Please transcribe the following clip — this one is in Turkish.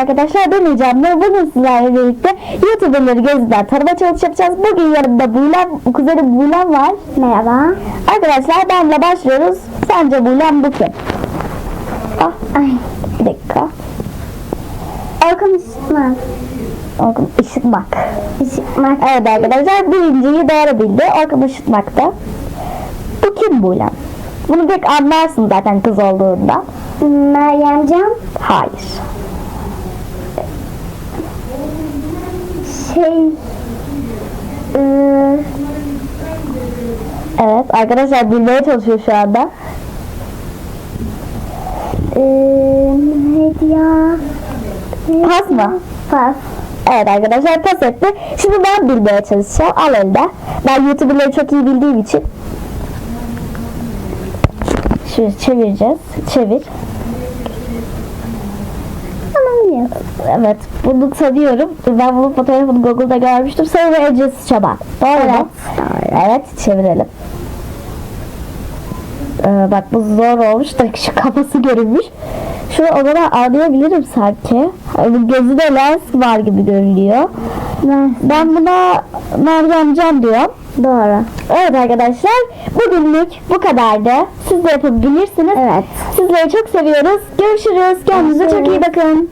arkadaşlar ben Ecem ve bugün sizlerle birlikte YouTuber'ları gözünden tanıma çalışı yapacağız. Bugün yanımda Buğlem, kuzenim Buğlem var. Merhaba. Arkadaşlar benle başlıyoruz. Sence Buğlem bu kim? Ah, Ay. bir dakika. Orkun Işıtmaz. Orkun Işıtmak. Işıtmaz. Evet arkadaşlar birinciyi doğru bildi. Orkun Işıtmak'ta. Bu kim Buğlem? Bunu pek anlarsın zaten kız olduğunda. Meryem Can. Hayır. Şey. Iı, Evet arkadaşlar bilmeye çalışıyor şu anda. neydi ya? Neydi? Pas mı? Pas. Evet arkadaşlar pas etti. Şimdi ben bilmeye çalışacağım. Al elde. Ben YouTuber'ları çok iyi bildiğim için. Şimdi çevireceğiz. Çevir. Tamam ya. Evet bunu tanıyorum. Ben bunun fotoğrafını Google'da görmüştüm. Sayın Ecesi Çaban. Doğru? Evet, Evet çevirelim. Ee, bak bu zor olmuş da şu kafası görünmüş. Şunu o zaman anlayabilirim sanki. Onun gözünde lens var gibi görünüyor. Ben. Ben buna Meryem Can diyorum. Doğru. Evet arkadaşlar bugünlük bu kadardı. Siz de yapabilirsiniz. Evet. Sizleri çok seviyoruz. Görüşürüz. Kendinize çok iyi bakın.